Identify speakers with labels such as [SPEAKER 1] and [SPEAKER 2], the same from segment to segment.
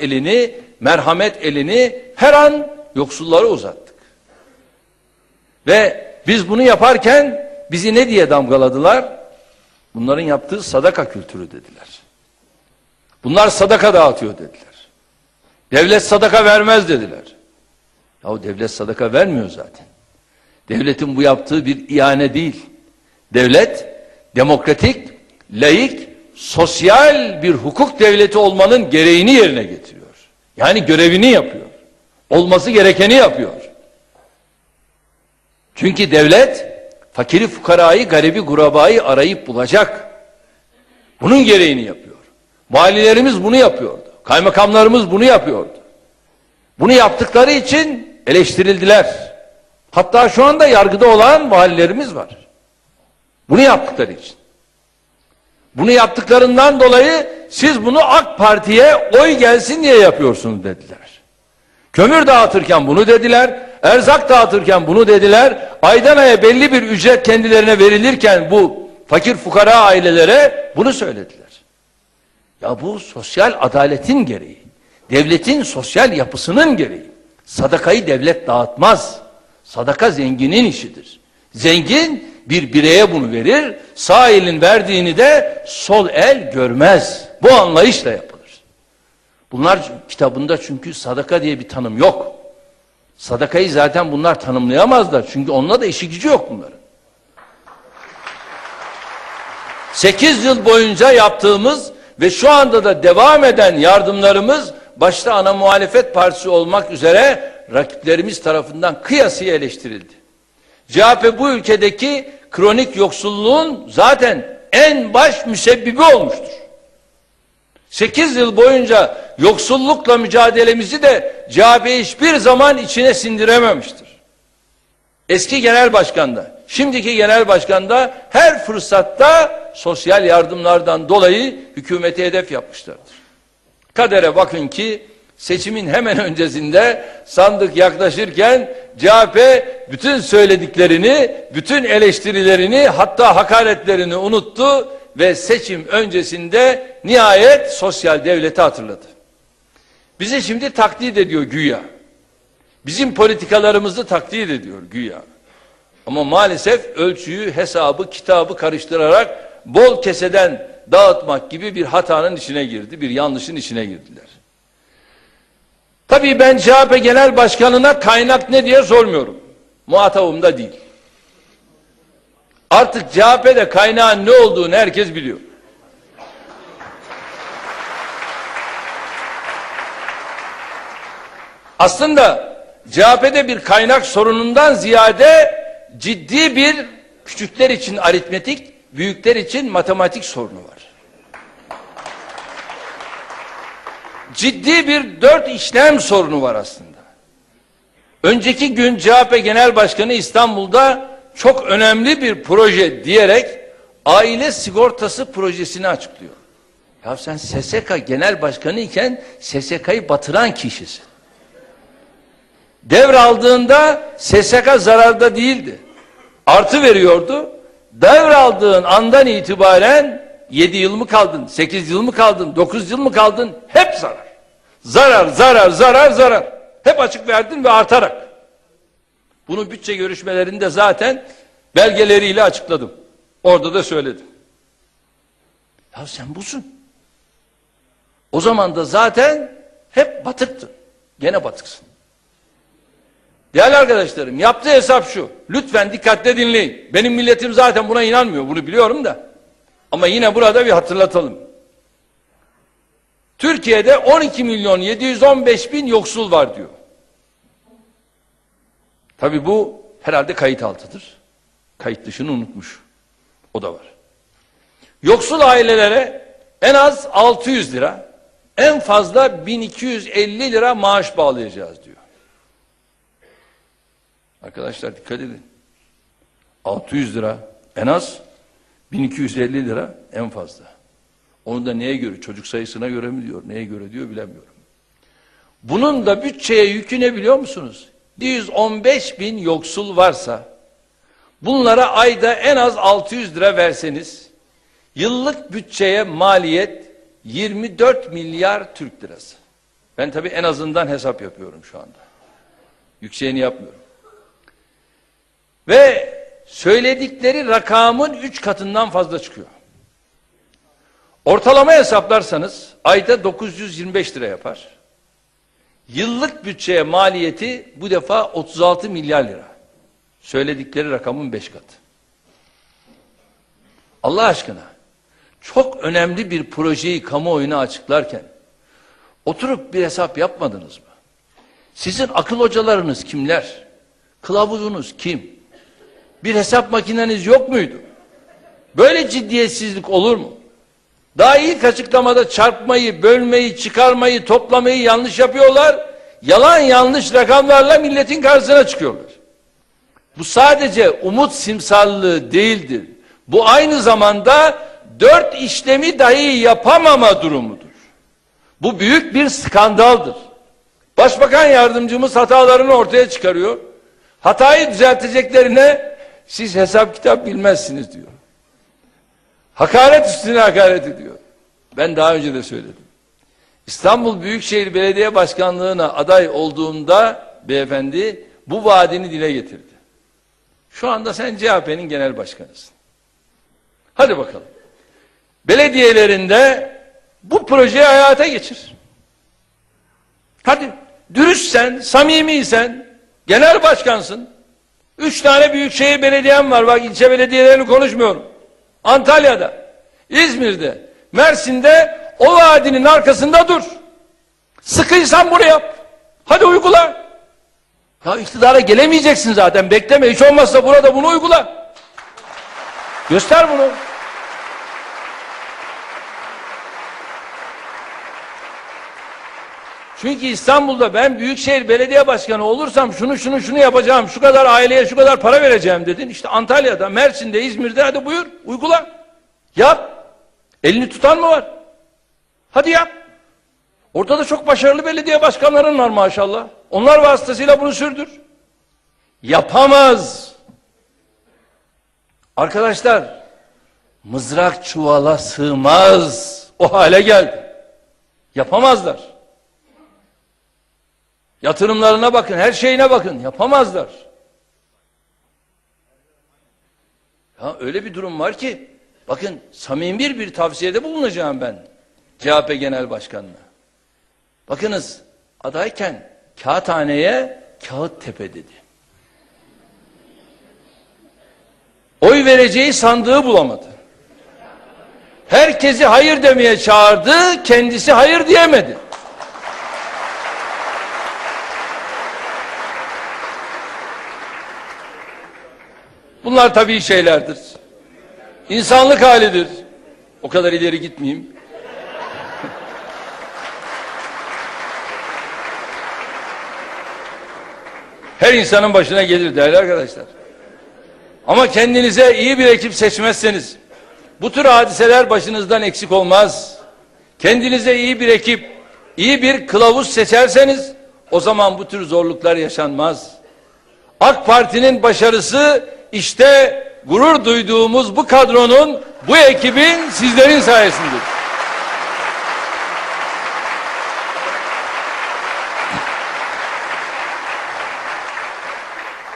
[SPEAKER 1] elini, merhamet elini her an yoksullara uzattık. Ve biz bunu yaparken bizi ne diye damgaladılar? Bunların yaptığı sadaka kültürü dediler. Bunlar sadaka dağıtıyor dediler. Devlet sadaka vermez dediler. Ya devlet sadaka vermiyor zaten. Devletin bu yaptığı bir ihane değil. Devlet demokratik, laik, sosyal bir hukuk devleti olmanın gereğini yerine getiriyor. Yani görevini yapıyor. Olması gerekeni yapıyor. Çünkü devlet fakiri fukarayı, garibi gurabayı arayıp bulacak. Bunun gereğini yapıyor. Valilerimiz bunu yapıyordu. Kaymakamlarımız bunu yapıyordu. Bunu yaptıkları için eleştirildiler. Hatta şu anda yargıda olan valilerimiz var. Bunu yaptıkları için. Bunu yaptıklarından dolayı siz bunu AK Parti'ye oy gelsin diye yapıyorsunuz dediler. Kömür dağıtırken bunu dediler. Erzak dağıtırken bunu dediler. Aydan aya belli bir ücret kendilerine verilirken bu fakir fukara ailelere bunu söylediler. Ya bu sosyal adaletin gereği. Devletin sosyal yapısının gereği. Sadakayı devlet dağıtmaz. Sadaka zenginin işidir. Zengin bir bireye bunu verir. Sağ elin verdiğini de sol el görmez. Bu anlayışla yapılır. Bunlar kitabında çünkü sadaka diye bir tanım yok. Sadakayı zaten bunlar tanımlayamazlar. Çünkü onunla da işi gücü yok bunların. 8 yıl boyunca yaptığımız ve şu anda da devam eden yardımlarımız başta ana muhalefet partisi olmak üzere rakiplerimiz tarafından kıyasıya eleştirildi. CHP bu ülkedeki kronik yoksulluğun zaten en baş müsebbibi olmuştur. 8 yıl boyunca yoksullukla mücadelemizi de CHP hiçbir zaman içine sindirememiştir. Eski genel başkan da, şimdiki genel başkan da her fırsatta sosyal yardımlardan dolayı hükümeti hedef yapmışlardır. Kadere bakın ki seçimin hemen öncesinde sandık yaklaşırken CHP bütün söylediklerini, bütün eleştirilerini hatta hakaretlerini unuttu ve seçim öncesinde nihayet sosyal devleti hatırladı. Bizi şimdi taklit ediyor güya. Bizim politikalarımızı taklit ediyor güya. Ama maalesef ölçüyü, hesabı, kitabı karıştırarak bol keseden dağıtmak gibi bir hatanın içine girdi, bir yanlışın içine girdiler. Tabii ben CHP Genel Başkanı'na kaynak ne diye sormuyorum. Muhatabım da değil. Artık CHP'de kaynağın ne olduğunu herkes biliyor. Aslında CHP'de bir kaynak sorunundan ziyade ciddi bir küçükler için aritmetik, büyükler için matematik sorunu var. Ciddi bir dört işlem sorunu var aslında. Önceki gün CHP Genel Başkanı İstanbul'da çok önemli bir proje diyerek aile sigortası projesini açıklıyor. Ya sen SSK Genel Başkanı iken SSK'yı batıran kişisin. Devraldığında SSK zararda değildi. Artı veriyordu. Devraldığın andan itibaren 7 yıl mı kaldın, 8 yıl mı kaldın, 9 yıl mı kaldın? Hep zarar. Zarar, zarar, zarar, zarar. Hep açık verdin ve artarak. Bunu bütçe görüşmelerinde zaten belgeleriyle açıkladım. Orada da söyledim. Ya sen busun. O zaman da zaten hep batıktın. Gene batıksın. Değerli arkadaşlarım yaptığı hesap şu. Lütfen dikkatle dinleyin. Benim milletim zaten buna inanmıyor. Bunu biliyorum da. Ama yine burada bir hatırlatalım. Türkiye'de 12 milyon 715 bin yoksul var diyor. Tabi bu herhalde kayıt altıdır. Kayıt dışını unutmuş. O da var. Yoksul ailelere en az 600 lira, en fazla 1250 lira maaş bağlayacağız diyor. Arkadaşlar dikkat edin. 600 lira en az 1250 lira en fazla. Onu da neye göre? Çocuk sayısına göre mi diyor? Neye göre diyor bilemiyorum. Bunun da bütçeye yükü ne biliyor musunuz? 115 bin yoksul varsa bunlara ayda en az 600 lira verseniz yıllık bütçeye maliyet 24 milyar Türk lirası. Ben tabii en azından hesap yapıyorum şu anda. Yükseğini yapmıyorum. Söyledikleri rakamın üç katından fazla çıkıyor. Ortalama hesaplarsanız ayda 925 lira yapar. Yıllık bütçeye maliyeti bu defa 36 milyar lira. Söyledikleri rakamın beş katı. Allah aşkına çok önemli bir projeyi kamuoyuna açıklarken oturup bir hesap yapmadınız mı? Sizin akıl hocalarınız kimler? Kılavuzunuz kim? Bir hesap makineniz yok muydu? Böyle ciddiyetsizlik olur mu? Daha ilk açıklamada çarpmayı, bölmeyi, çıkarmayı, toplamayı yanlış yapıyorlar. Yalan yanlış rakamlarla milletin karşısına çıkıyorlar. Bu sadece umut simsallığı değildir. Bu aynı zamanda dört işlemi dahi yapamama durumudur. Bu büyük bir skandaldır. Başbakan yardımcımız hatalarını ortaya çıkarıyor. Hatayı düzelteceklerine siz hesap kitap bilmezsiniz diyor. Hakaret üstüne hakaret ediyor. Ben daha önce de söyledim. İstanbul Büyükşehir Belediye Başkanlığı'na aday olduğunda beyefendi bu vaadini dile getirdi. Şu anda sen CHP'nin genel başkanısın. Hadi bakalım. Belediyelerinde bu projeyi hayata geçir. Hadi dürüstsen, samimiysen, genel başkansın. Üç tane büyükşehir belediyem var. Bak ilçe belediyelerini konuşmuyorum. Antalya'da, İzmir'de, Mersin'de o vaadinin arkasında dur. Sıkıysan bunu yap. Hadi uygula. Ya iktidara gelemeyeceksin zaten. Bekleme. Hiç olmazsa burada bunu uygula. Göster bunu. Çünkü İstanbul'da ben Büyükşehir Belediye Başkanı olursam şunu şunu şunu yapacağım, şu kadar aileye şu kadar para vereceğim dedin. İşte Antalya'da, Mersin'de, İzmir'de hadi buyur, uygula. Yap. Elini tutan mı var? Hadi yap. Orada da çok başarılı belediye başkanların var maşallah. Onlar vasıtasıyla bunu sürdür. Yapamaz. Arkadaşlar, mızrak çuvala sığmaz. O hale geldi. Yapamazlar. Yatırımlarına bakın, her şeyine bakın. Yapamazlar. Ya öyle bir durum var ki, bakın samimi bir, bir tavsiyede bulunacağım ben CHP Genel Başkanı'na. Bakınız, adayken kağıthaneye kağıt tepe dedi. Oy vereceği sandığı bulamadı. Herkesi hayır demeye çağırdı, kendisi hayır diyemedi. Bunlar tabii şeylerdir. İnsanlık halidir. O kadar ileri gitmeyeyim. Her insanın başına gelir değerli arkadaşlar. Ama kendinize iyi bir ekip seçmezseniz bu tür hadiseler başınızdan eksik olmaz. Kendinize iyi bir ekip, iyi bir kılavuz seçerseniz o zaman bu tür zorluklar yaşanmaz. AK Parti'nin başarısı işte gurur duyduğumuz bu kadronun, bu ekibin sizlerin sayesindedir.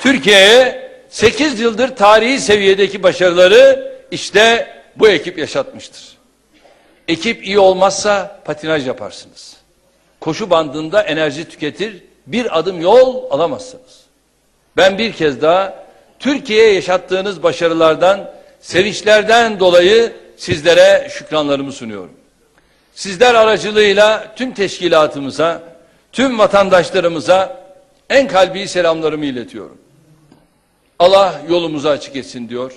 [SPEAKER 1] Türkiye'ye 8 yıldır tarihi seviyedeki başarıları işte bu ekip yaşatmıştır. Ekip iyi olmazsa patinaj yaparsınız. Koşu bandında enerji tüketir, bir adım yol alamazsınız. Ben bir kez daha Türkiye'ye yaşattığınız başarılardan, sevinçlerden dolayı sizlere şükranlarımı sunuyorum. Sizler aracılığıyla tüm teşkilatımıza, tüm vatandaşlarımıza en kalbi selamlarımı iletiyorum. Allah yolumuzu açık etsin diyor.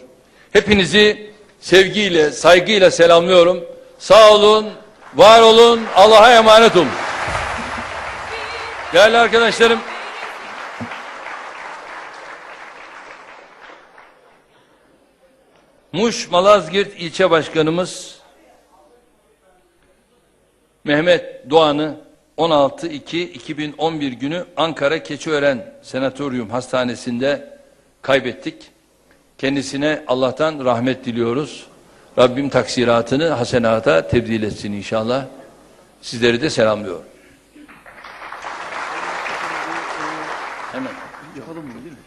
[SPEAKER 1] Hepinizi sevgiyle, saygıyla selamlıyorum. Sağ olun, var olun, Allah'a emanet olun. Değerli arkadaşlarım, Muş Malazgirt ilçe başkanımız Mehmet Doğan'ı 16-2-2011 günü Ankara Keçiören Senatoryum Hastanesi'nde kaybettik. Kendisine Allah'tan rahmet diliyoruz. Rabbim taksiratını hasenata tebdil etsin inşallah. Sizleri de selamlıyorum. Hemen.
[SPEAKER 2] Yapalım mı değil mi?